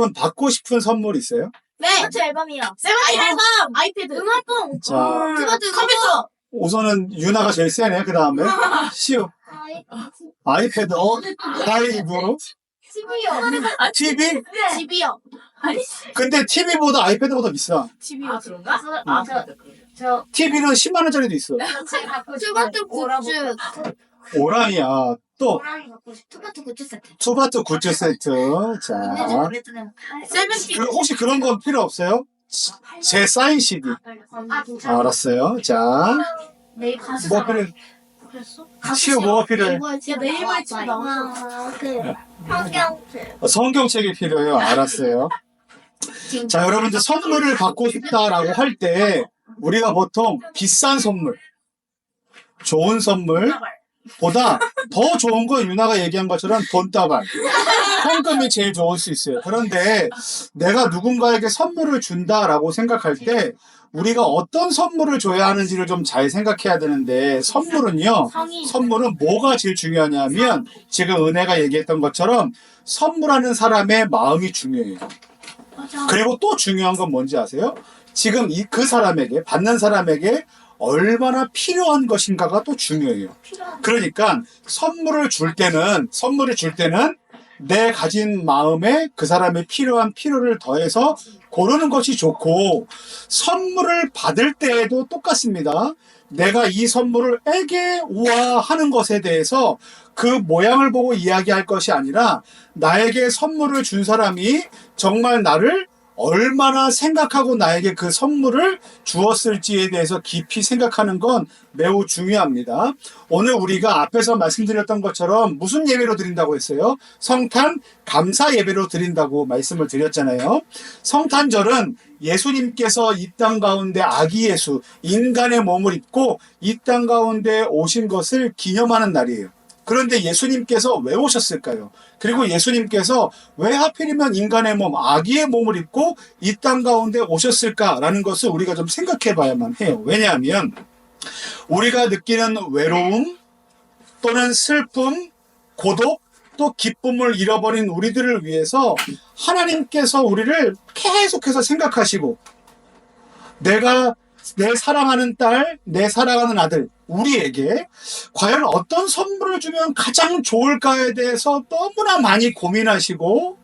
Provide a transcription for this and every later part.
여러분 받고 싶은 선물 있어요? 네. 스마트 앨범이요. 세븐틴 앨범. 아이패드. 음악봉. 자, 스마트 컴퓨터. 우선은 유나가 제일 세네. 그 다음에 시우 아이패드, 어, 아이브, TV요. TV. 네. 집이요. 근데 TV보다 아이패드보다 비싸. 집이요. 아, 그런가? 어. 아, 저, 저, TV는 10만 원짜리도 있어. 제가 갖고 굿즈. 오랑이야. 또 호랑이 갖고 싶 토마토 굿즈 세트. 투바트 굿즈 세트. 자. 그, 혹시 그런 건 필요 없어요? 제 사인 CD. 아, 괜찮아. 알았어요. 자, 내일 가수. 뭐 필요해? 가수 시우 뭐가 필요해? 야, 네이버에 지금 나왔어. 그, 성경책. 어, 성경책이 필요해요. 알았어요. 자, 여러분들 선물을 받고 싶다라고 할 때 우리가 보통 비싼 선물, 좋은 선물 보다 더 좋은 건 유나가 얘기한 것처럼 돈다발, 현금이 제일 좋을 수 있어요. 그런데 내가 누군가에게 선물을 준다라고 생각할 때 우리가 어떤 선물을 줘야 하는지를 좀 잘 생각해야 되는데 선물은요. 선물은 뭐가 제일 중요하냐면 지금 은혜가 얘기했던 것처럼 선물하는 사람의 마음이 중요해요. 그리고 또 중요한 건 뭔지 아세요? 지금 이 그 사람에게 받는 사람에게 얼마나 필요한 것인가가 또 중요해요. 그러니까 선물을 줄 때는 선물을 줄 때는 내 가진 마음에 그 사람의 필요한 필요를 더해서 고르는 것이 좋고 선물을 받을 때에도 똑같습니다. 내가 이 선물을 에게 우아하는 것에 대해서 그 모양을 보고 이야기할 것이 아니라 나에게 선물을 준 사람이 정말 나를 얼마나 생각하고 나에게 그 선물을 주었을지에 대해서 깊이 생각하는 건 매우 중요합니다. 오늘 우리가 앞에서 말씀드렸던 것처럼 무슨 예배로 드린다고 했어요? 성탄 감사 예배로 드린다고 말씀을 드렸잖아요. 성탄절은 예수님께서 이 땅 가운데 아기 예수, 인간의 몸을 입고 이 땅 가운데 오신 것을 기념하는 날이에요. 그런데 예수님께서 왜 오셨을까요? 그리고 예수님께서 왜 하필이면 인간의 몸, 아기의 몸을 입고 이 땅 가운데 오셨을까라는 것을 우리가 좀 생각해 봐야만 해요. 왜냐하면 우리가 느끼는 외로움 또는 슬픔, 고독, 또 기쁨을 잃어버린 우리들을 위해서 하나님께서 우리를 계속해서 생각하시고 내가 내 사랑하는 딸, 내 사랑하는 아들, 우리에게 과연 어떤 선물을 주면 가장 좋을까에 대해서 너무나 많이 고민하시고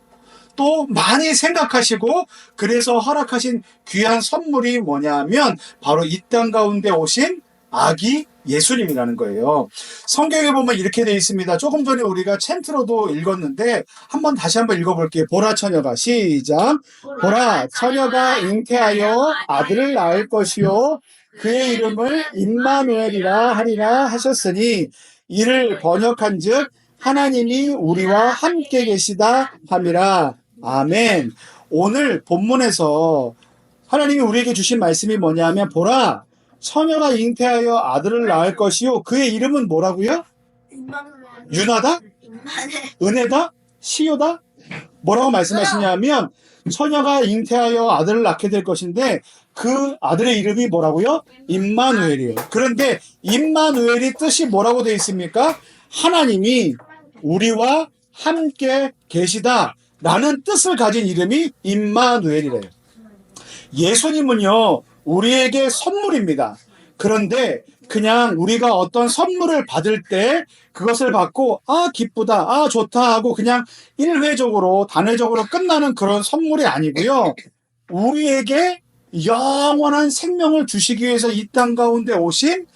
또 많이 생각하시고 그래서 허락하신 귀한 선물이 뭐냐면 바로 이 땅 가운데 오신 아기 예수님이라는 거예요. 성경에 보면 이렇게 되어 있습니다. 조금 전에 우리가 챈트로도 읽었는데 한번 다시 한번 읽어볼게요. 보라 처녀가 시작. 보라 처녀가 잉태하여 아들을 낳을 것이요 그의 이름을 임마누엘이라 하리라 하셨으니 이를 번역한즉 하나님이 우리와 함께 계시다 함이라 아멘. 오늘 본문에서 하나님이 우리에게 주신 말씀이 뭐냐면 보라 처녀가 잉태하여 아들을 낳을 것이요 그의 이름은 뭐라고요? 유나다? 은혜다? 시요다? 뭐라고 말씀하시냐면 처녀가 잉태하여 아들을 낳게 될 것인데 그 아들의 이름이 뭐라고요? 임마누엘이에요. 그런데 임마누엘이 뜻이 뭐라고 되어 있습니까? 하나님이 우리와 함께 계시다 라는 뜻을 가진 이름이 임마누엘이래요. 예수님은요, 우리에게 선물입니다. 그런데 그냥 우리가 어떤 선물을 받을 때 그것을 받고 아 기쁘다 아 좋다 하고 그냥 일회적으로 단회적으로 끝나는 그런 선물이 아니고요 우리에게 영원한 생명을 주시기 위해서 이 땅 가운데 오신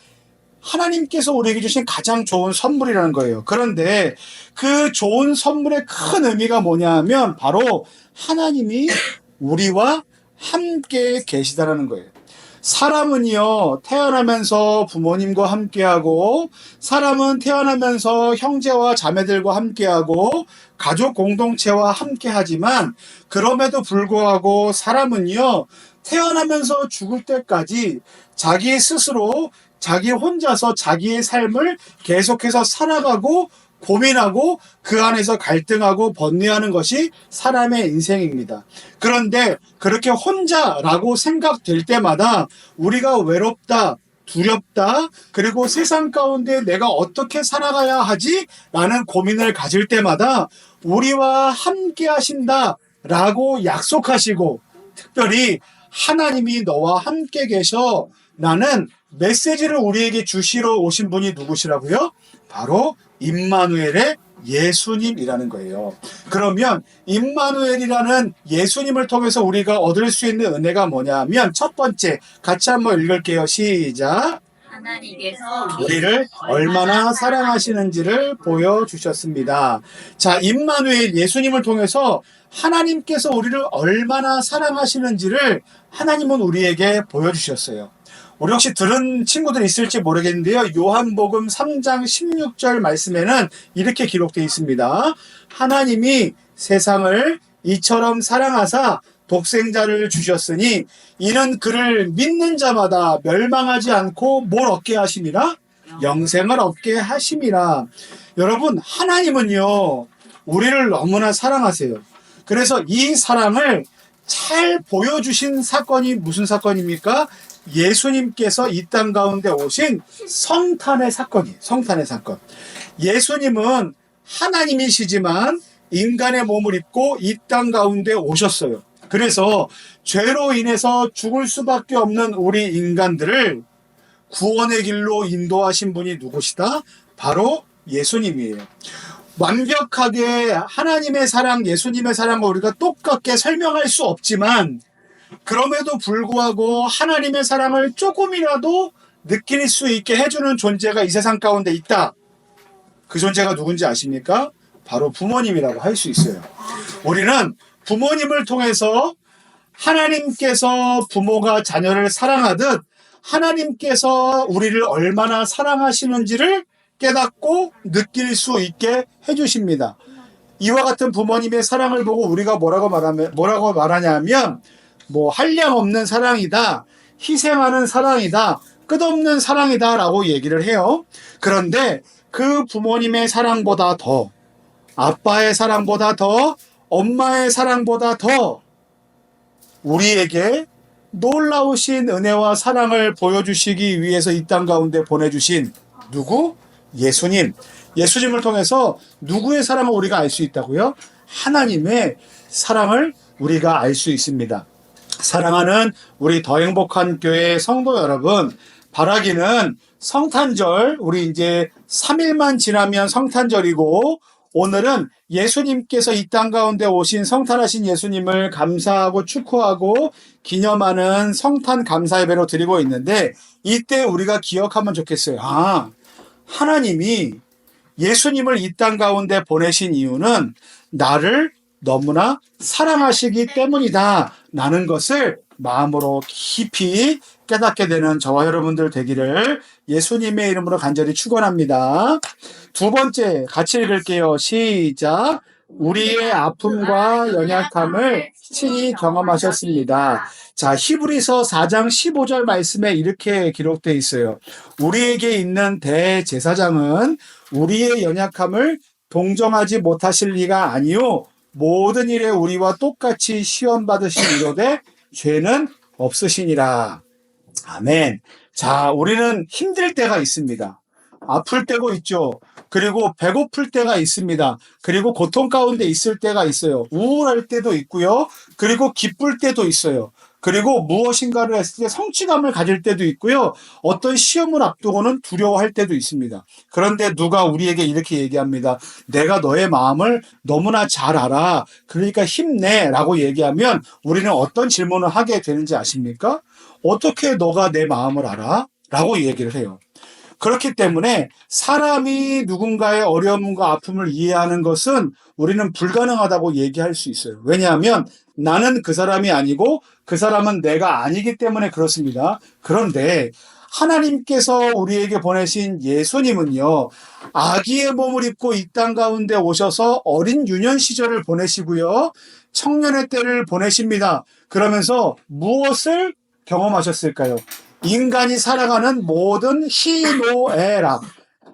하나님께서 우리에게 주신 가장 좋은 선물이라는 거예요. 그런데 그 좋은 선물의 큰 의미가 뭐냐면 바로 하나님이 우리와 함께 계시다라는 거예요. 사람은요, 태어나면서 부모님과 함께하고, 사람은 태어나면서 형제와 자매들과 함께하고, 가족 공동체와 함께하지만, 그럼에도 불구하고 사람은요, 태어나면서 죽을 때까지 자기 스스로 자기 혼자서 자기의 삶을 계속해서 살아가고 고민하고 그 안에서 갈등하고 번뇌하는 것이 사람의 인생입니다. 그런데 그렇게 혼자라고 생각될 때마다 우리가 외롭다, 두렵다, 그리고 세상 가운데 내가 어떻게 살아가야 하지? 라는 고민을 가질 때마다 우리와 함께 하신다. 라고 약속하시고 특별히 하나님이 너와 함께 계셔 라는 메시지를 우리에게 주시러 오신 분이 누구시라고요? 바로 임마누엘의 예수님이라는 거예요. 그러면 임마누엘이라는 예수님을 통해서 우리가 얻을 수 있는 은혜가 뭐냐면 첫 번째 같이 한번 읽을게요. 시작. 하나님께서 우리를 얼마나 사랑하시는지를 보여주셨습니다. 자, 임마누엘 예수님을 통해서 하나님께서 우리를 얼마나 사랑하시는지를 하나님은 우리에게 보여주셨어요. 우리 혹시 들은 친구들 있을지 모르겠는데요. 요한복음 3장 16절 말씀에는 이렇게 기록되어 있습니다. 하나님이 세상을 이처럼 사랑하사 독생자를 주셨으니 이는 그를 믿는 자마다 멸망하지 않고 뭘 얻게 하심이라? 영생을 얻게 하심이라. 여러분, 하나님은요, 우리를 너무나 사랑하세요. 그래서 이 사랑을 잘 보여주신 사건이 무슨 사건입니까? 예수님께서 이 땅 가운데 오신 성탄의 사건이에요. 성탄의 사건. 예수님은 하나님이시지만 인간의 몸을 입고 이 땅 가운데 오셨어요. 그래서 죄로 인해서 죽을 수밖에 없는 우리 인간들을 구원의 길로 인도하신 분이 누구시다? 바로 예수님이에요. 완벽하게 하나님의 사랑, 예수님의 사랑을 우리가 똑같게 설명할 수 없지만 그럼에도 불구하고 하나님의 사랑을 조금이라도 느낄 수 있게 해주는 존재가 이 세상 가운데 있다. 그 존재가 누군지 아십니까? 바로 부모님이라고 할 수 있어요. 우리는 부모님을 통해서 하나님께서 부모가 자녀를 사랑하듯 하나님께서 우리를 얼마나 사랑하시는지를 깨닫고 느낄 수 있게 해주십니다. 이와 같은 부모님의 사랑을 보고 우리가 뭐라고 말하면 뭐라고 말하냐면 뭐 한량 없는 사랑이다, 희생하는 사랑이다, 끝없는 사랑이다 라고 얘기를 해요. 그런데 그 부모님의 사랑보다 더 아빠의 사랑보다 더 엄마의 사랑보다 더 우리에게 놀라우신 은혜와 사랑을 보여주시기 위해서 이 땅 가운데 보내주신 누구? 예수님. 예수님을 통해서 누구의 사랑을 우리가 알 수 있다고요? 하나님의 사랑을 우리가 알 수 있습니다. 사랑하는 우리 더 행복한 교회 성도 여러분, 바라기는 성탄절, 우리 이제 3일만 지나면 성탄절이고, 오늘은 예수님께서 이 땅 가운데 오신 성탄하신 예수님을 감사하고 축구하고 기념하는 성탄 감사 예배로 드리고 있는데 이때 우리가 기억하면 좋겠어요. 아, 하나님이 예수님을 이 땅 가운데 보내신 이유는 나를 너무나 사랑하시기 때문이다. 라는 것을 마음으로 깊이 깨닫게 되는 저와 여러분들 되기를 예수님의 이름으로 간절히 축원합니다. 두 번째 같이 읽을게요. 시작. 우리의 아픔과 연약함을 친히 경험하셨습니다. 자, 히브리서 4장 15절 말씀에 이렇게 기록되어 있어요. 우리에게 있는 대제사장은 우리의 연약함을 동정하지 못하실 리가 아니요 모든 일에 우리와 똑같이 시험 받으신 이로되 죄는 없으시니라. 아멘. 자, 우리는 힘들 때가 있습니다. 아플 때도 있죠. 그리고 배고플 때가 있습니다. 그리고 고통 가운데 있을 때가 있어요. 우울할 때도 있고요. 그리고 기쁠 때도 있어요. 그리고 무엇인가를 했을 때 성취감을 가질 때도 있고요. 어떤 시험을 앞두고는 두려워할 때도 있습니다. 그런데 누가 우리에게 이렇게 얘기합니다. 내가 너의 마음을 너무나 잘 알아. 그러니까 힘내. 라고 얘기하면 우리는 어떤 질문을 하게 되는지 아십니까? 어떻게 너가 내 마음을 알아? 라고 얘기를 해요. 그렇기 때문에 사람이 누군가의 어려움과 아픔을 이해하는 것은 우리는 불가능하다고 얘기할 수 있어요. 왜냐하면 나는 그 사람이 아니고 그 사람은 내가 아니기 때문에 그렇습니다. 그런데 하나님께서 우리에게 보내신 예수님은요, 아기의 몸을 입고 이 땅 가운데 오셔서 어린 유년 시절을 보내시고요, 청년의 때를 보내십니다. 그러면서 무엇을 경험하셨을까요? 인간이 살아가는 모든 희노애락,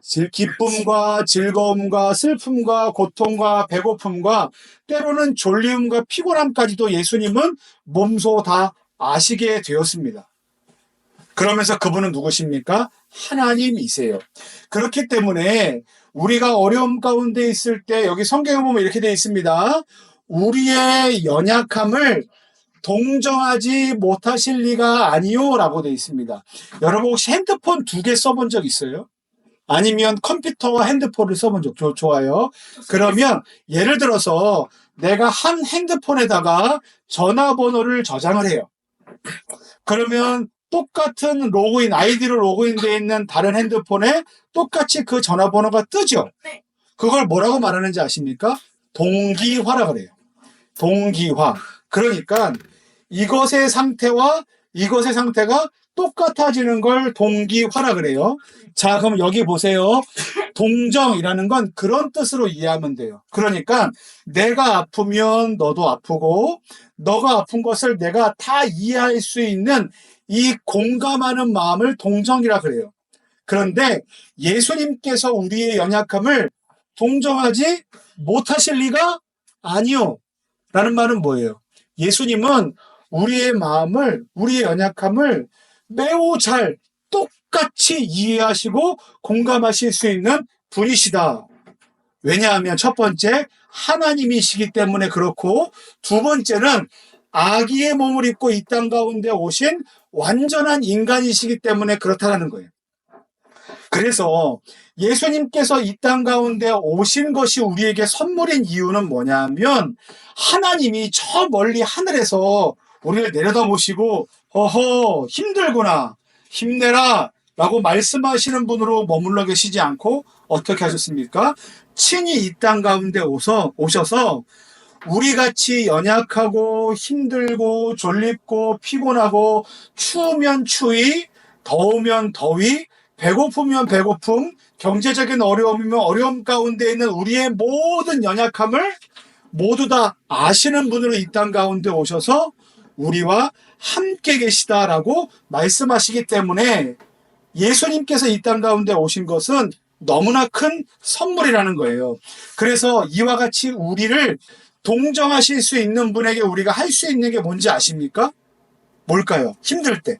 질- 기쁨과 즐거움과 슬픔과 고통과 배고픔과 때로는 졸리움과 피곤함까지도 예수님은 몸소 다 아시게 되었습니다. 그러면서 그분은 누구십니까? 하나님이세요. 그렇기 때문에 우리가 어려움 가운데 있을 때 여기 성경에 보면 이렇게 되어 있습니다. 우리의 연약함을 동정하지 못하실 리가 아니요 라고 되어 있습니다. 여러분 혹시 핸드폰 두 개 써본 적 있어요? 아니면 컴퓨터와 핸드폰을 써본 적 좋- 좋아요. 그러면 예를 들어서 내가 한 핸드폰에다가 전화번호를 저장을 해요. 그러면 똑같은 로그인 아이디로 로그인되어 있는 다른 핸드폰에 똑같이 그 전화번호가 뜨죠. 네. 그걸 뭐라고 말하는지 아십니까? 동기화라 그래요. 동기화. 그러니까 이것의 상태와 이것의 상태가 똑같아지는 걸 동기화라 그래요. 자, 그럼 여기 보세요. 동정이라는 건 그런 뜻으로 이해하면 돼요. 그러니까 내가 아프면 너도 아프고 너가 아픈 것을 내가 다 이해할 수 있는 이 공감하는 마음을 동정이라 그래요. 그런데 예수님께서 우리의 연약함을 동정하지 못하실 리가 아니요. 라는 말은 뭐예요? 예수님은 우리의 마음을, 우리의 연약함을 매우 잘 똑같이 이해하시고 공감하실 수 있는 분이시다. 왜냐하면 첫 번째, 하나님이시기 때문에 그렇고, 두 번째는 아기의 몸을 입고 이 땅 가운데 오신 완전한 인간이시기 때문에 그렇다는 거예요. 그래서 예수님께서 이 땅 가운데 오신 것이 우리에게 선물인 이유는 뭐냐면 하나님이 저 멀리 하늘에서 우리를 내려다보시고 어허 힘들구나 힘내라 라고 말씀하시는 분으로 머물러 계시지 않고 어떻게 하셨습니까? 친히 이 땅 가운데 오서, 오셔서 우리 같이 연약하고 힘들고 졸립고 피곤하고 추우면 추위, 더우면 더위, 배고프면 배고픔, 경제적인 어려움이면 어려움 가운데 있는 우리의 모든 연약함을 모두 다 아시는 분으로 이 땅 가운데 오셔서 우리와 함께 계시다라고 말씀하시기 때문에 예수님께서 이 땅 가운데 오신 것은 너무나 큰 선물이라는 거예요. 그래서 이와 같이 우리를 동정하실 수 있는 분에게 우리가 할 수 있는 게 뭔지 아십니까? 뭘까요? 힘들 때.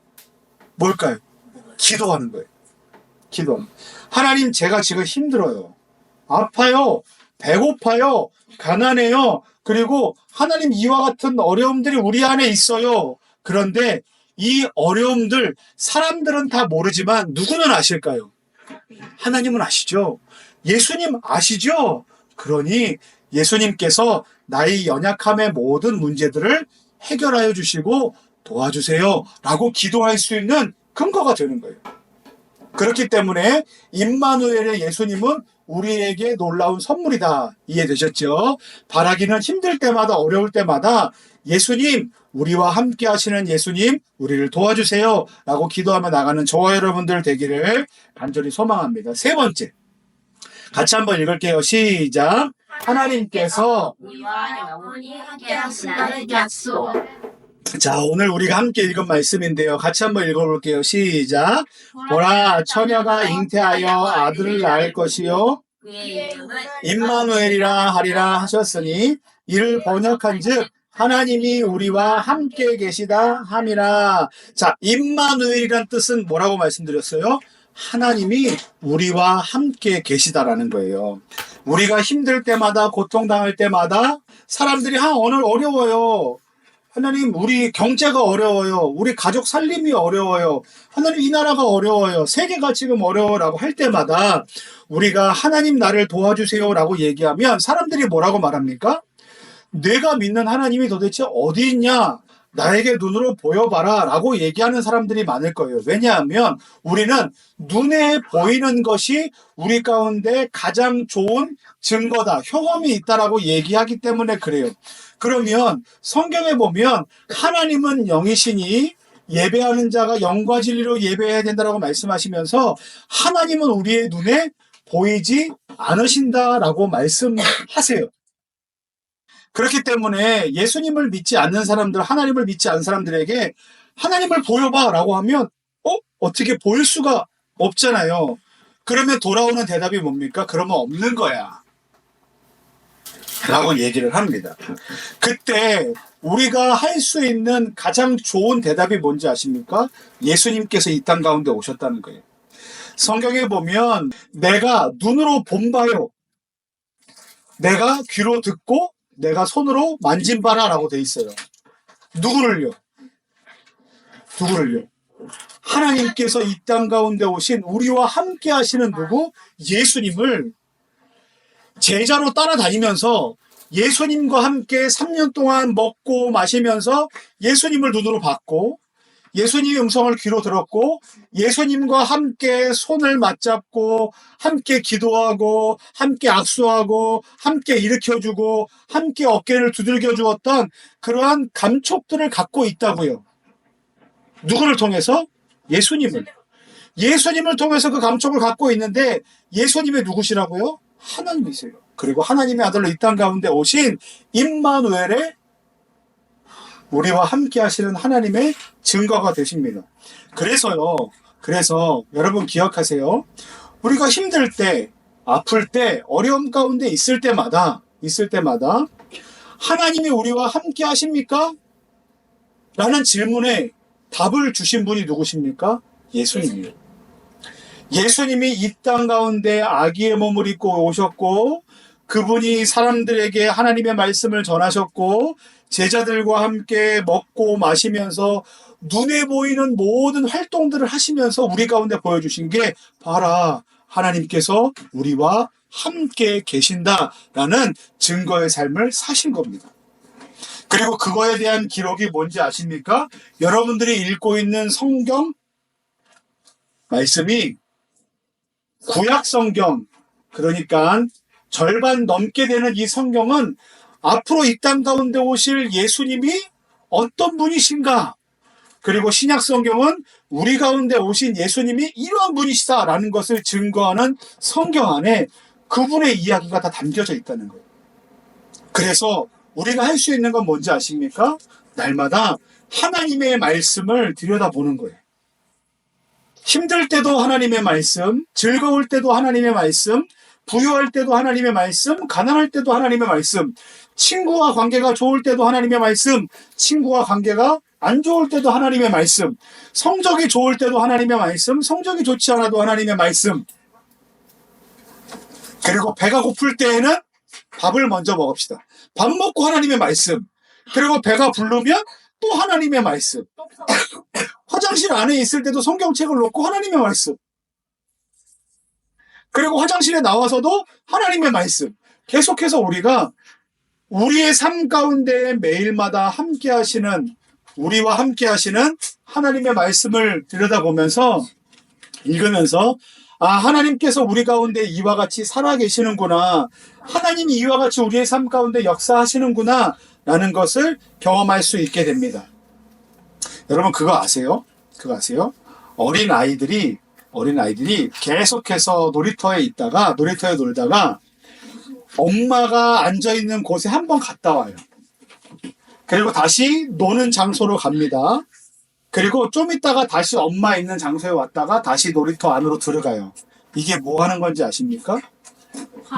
뭘까요? 기도하는 거예요. 기도. 하나님, 제가 지금 힘들어요. 아파요. 배고파요. 가난해요. 그리고 하나님 이와 같은 어려움들이 우리 안에 있어요. 그런데 이 어려움들 사람들은 다 모르지만 누구는 아실까요? 하나님은 아시죠? 예수님 아시죠? 그러니 예수님께서 나의 연약함의 모든 문제들을 해결하여 주시고 도와주세요. 라고 기도할 수 있는 근거가 되는 거예요. 그렇기 때문에 임마누엘의 예수님은 우리에게 놀라운 선물이다. 이해되셨죠? 바라기는 힘들 때마다 어려울 때마다 예수님, 우리와 함께 하시는 예수님, 우리를 도와주세요. 라고 기도하며 나가는 저와 여러분들 되기를 간절히 소망합니다. 세 번째. 같이 한번 읽을게요. 시작. 하나님께서 우리와 영원히 함께 하신다는 약속. 자, 오늘 우리가 함께 읽은 말씀인데요. 같이 한번 읽어볼게요. 시작. 보라, 처녀가 잉태하여 아들을 낳을 것이요. 임마누엘이라 하리라 하셨으니 이를 번역한 즉 하나님이 우리와 함께 계시다 함이라. 자, 임마누엘이란 뜻은 뭐라고 말씀드렸어요? 하나님이 우리와 함께 계시다라는 거예요. 우리가 힘들 때마다 고통당할 때마다 사람들이 아 오늘 어려워요. 하나님 우리 경제가 어려워요. 우리 가족 살림이 어려워요. 하나님 이 나라가 어려워요. 세계가 지금 어려워라고 할 때마다 우리가 하나님 나를 도와주세요라고 얘기하면 사람들이 뭐라고 말합니까? 내가 믿는 하나님이 도대체 어디 있냐? 나에게 눈으로 보여봐라 라고 얘기하는 사람들이 많을 거예요. 왜냐하면 우리는 눈에 보이는 것이 우리 가운데 가장 좋은 증거다, 효험이 있다라고 얘기하기 때문에 그래요. 그러면 성경에 보면 하나님은 영이시니 예배하는 자가 영과 진리로 예배해야 된다라고 말씀하시면서 하나님은 우리의 눈에 보이지 않으신다라고 말씀하세요. 그렇기 때문에 예수님을 믿지 않는 사람들, 하나님을 믿지 않는 사람들에게 하나님을 보여봐 라고 하면, 어? 어떻게 보일 수가 없잖아요. 그러면 돌아오는 대답이 뭡니까? 그러면 없는 거야. 라고 얘기를 합니다. 그때 우리가 할 수 있는 가장 좋은 대답이 뭔지 아십니까? 예수님께서 이 땅 가운데 오셨다는 거예요. 성경에 보면 내가 눈으로 본 바요. 내가 귀로 듣고 내가 손으로 만진 바라라고 돼 있어요. 누구를요? 누구를요? 하나님께서 이 땅 가운데 오신 우리와 함께 하시는 누구? 예수님을 제자로 따라다니면서 예수님과 함께 3년 동안 먹고 마시면서 예수님을 눈으로 봤고 예수님의 음성을 귀로 들었고 예수님과 함께 손을 맞잡고 함께 기도하고 함께 악수하고 함께 일으켜주고 함께 어깨를 두들겨 주었던 그러한 감촉들을 갖고 있다고요. 누구를 통해서? 예수님을. 예수님을 통해서 그 감촉을 갖고 있는데 예수님의 누구시라고요? 하나님이세요. 그리고 하나님의 아들로 이 땅 가운데 오신 임마누엘의 우리와 함께 하시는 하나님의 증거가 되십니다. 그래서요, 그래서 여러분 기억하세요. 우리가 힘들 때, 아플 때, 어려움 가운데 있을 때마다, 있을 때마다, 하나님이 우리와 함께 하십니까? 라는 질문에 답을 주신 분이 누구십니까? 예수님이요. 예수님이 이 땅 가운데 아기의 몸을 입고 오셨고, 그분이 사람들에게 하나님의 말씀을 전하셨고, 제자들과 함께 먹고 마시면서 눈에 보이는 모든 활동들을 하시면서 우리 가운데 보여주신 게 봐라 하나님께서 우리와 함께 계신다라는 증거의 삶을 사신 겁니다. 그리고 그거에 대한 기록이 뭔지 아십니까? 여러분들이 읽고 있는 성경 말씀이 구약 성경 그러니까 절반 넘게 되는 이 성경은 앞으로 이 땅 가운데 오실 예수님이 어떤 분이신가? 그리고 신약 성경은 우리 가운데 오신 예수님이 이러한 분이시다라는 것을 증거하는 성경 안에 그분의 이야기가 다 담겨져 있다는 거예요. 그래서 우리가 할 수 있는 건 뭔지 아십니까? 날마다 하나님의 말씀을 들여다보는 거예요. 힘들 때도 하나님의 말씀, 즐거울 때도 하나님의 말씀, 부유할 때도 하나님의 말씀, 가난할 때도 하나님의 말씀, 친구와 관계가 좋을 때도 하나님의 말씀, 친구와 관계가 안 좋을 때도 하나님의 말씀, 성적이 좋을 때도 하나님의 말씀, 성적이 좋지 않아도 하나님의 말씀. 그리고 배가 고플 때에는 밥을 먼저 먹읍시다. 밥 먹고 하나님의 말씀. 그리고 배가 부르면 또 하나님의 말씀. 화장실 안에 있을 때도 성경책을 놓고 하나님의 말씀. 그리고 화장실에 나와서도 하나님의 말씀. 계속해서 우리가 우리의 삶 가운데 매일마다 함께 하시는, 우리와 함께 하시는 하나님의 말씀을 들여다보면서, 읽으면서, 아, 하나님께서 우리 가운데 이와 같이 살아 계시는구나. 하나님이 이와 같이 우리의 삶 가운데 역사하시는구나. 라는 것을 경험할 수 있게 됩니다. 여러분, 그거 아세요? 그거 아세요? 어린 아이들이, 어린 아이들이 계속해서 놀이터에 있다가, 놀이터에 놀다가, 엄마가 앉아있는 곳에 한 번 갔다 와요. 그리고 다시 노는 장소로 갑니다. 그리고 좀 있다가 다시 엄마 있는 장소에 왔다가 다시 놀이터 안으로 들어가요. 이게 뭐 하는 건지 아십니까?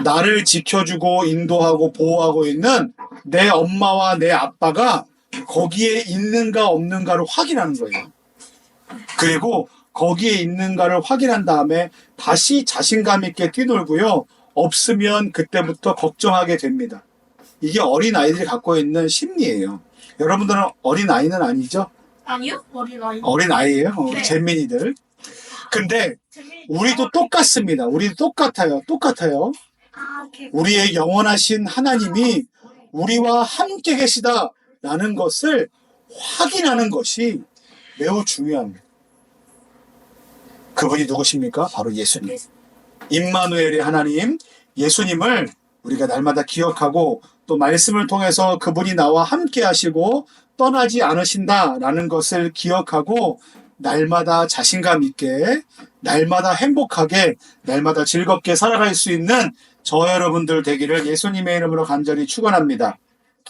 나를 지켜주고 인도하고 보호하고 있는 내 엄마와 내 아빠가 거기에 있는가 없는가를 확인하는 거예요. 그리고 거기에 있는가를 확인한 다음에 다시 자신감 있게 뛰놀고요. 없으면 그때부터 걱정하게 됩니다. 이게 어린 아이들이 갖고 있는 심리예요. 여러분들은 어린 아이는 아니죠? 아니요? 어린 아이. 어린 아이예요. 어, 네. 잼민이들. 근데 우리도 똑같습니다. 우리도 똑같아요. 똑같아요. 아. 우리의 영원하신 하나님이 우리와 함께 계시다라는 것을 확인하는 것이 매우 중요합니다. 그분이 누구십니까? 바로 예수님. 임마누엘의 하나님, 예수님을 우리가 날마다 기억하고 또 말씀을 통해서 그분이 나와 함께 하시고 떠나지 않으신다라는 것을 기억하고 날마다 자신감 있게, 날마다 행복하게, 날마다 즐겁게 살아갈 수 있는 저 여러분들 되기를 예수님의 이름으로 간절히 축원합니다.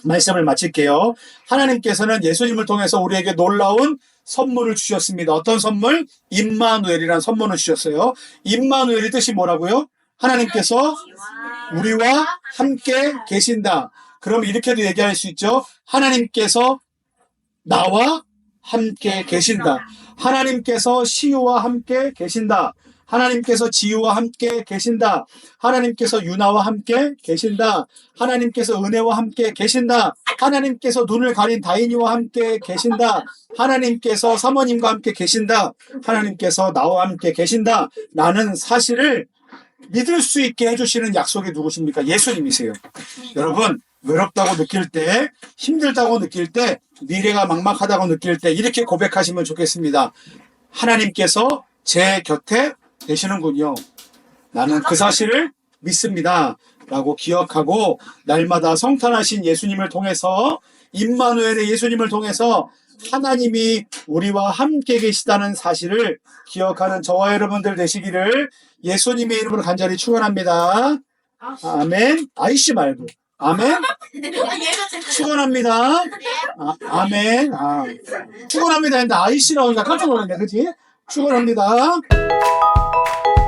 말씀을 마칠게요. 하나님께서는 예수님을 통해서 우리에게 놀라운 선물을 주셨습니다. 어떤 선물? 임마누엘이라는 선물을 주셨어요. 임마누엘의 뜻이 뭐라고요? 하나님께서 우리와 함께 계신다. 그럼 이렇게도 얘기할 수 있죠. 하나님께서 나와 함께 계신다. 하나님께서 시우와 함께 계신다. 하나님께서 지유와 함께 계신다. 하나님께서 유나와 함께 계신다. 하나님께서 은혜와 함께 계신다. 하나님께서 눈을 가린 다인이와 함께 계신다. 하나님께서 사모님과 함께 계신다. 하나님께서 나와 함께 계신다. 라는 사실을 믿을 수 있게 해주시는 약속이 누구십니까? 예수님이세요. 여러분, 외롭다고 느낄 때, 힘들다고 느낄 때, 미래가 막막하다고 느낄 때, 이렇게 고백하시면 좋겠습니다. 하나님께서 제 곁에 계시는군요. 나는 그 사실을 믿습니다. 라고 기억하고, 날마다 성탄하신 예수님을 통해서, 임마누엘의 예수님을 통해서, 하나님이 우리와 함께 계시다는 사실을 기억하는 저와 여러분들 되시기를 예수님의 이름으로 간절히 축원합니다. 아멘. 아이씨 말고. 아멘. 축원합니다. 아, 아멘. 아, 축원합니다. 했는데 아이씨 나오니까 깜짝 놀랐네. 그치? 축원합니다. you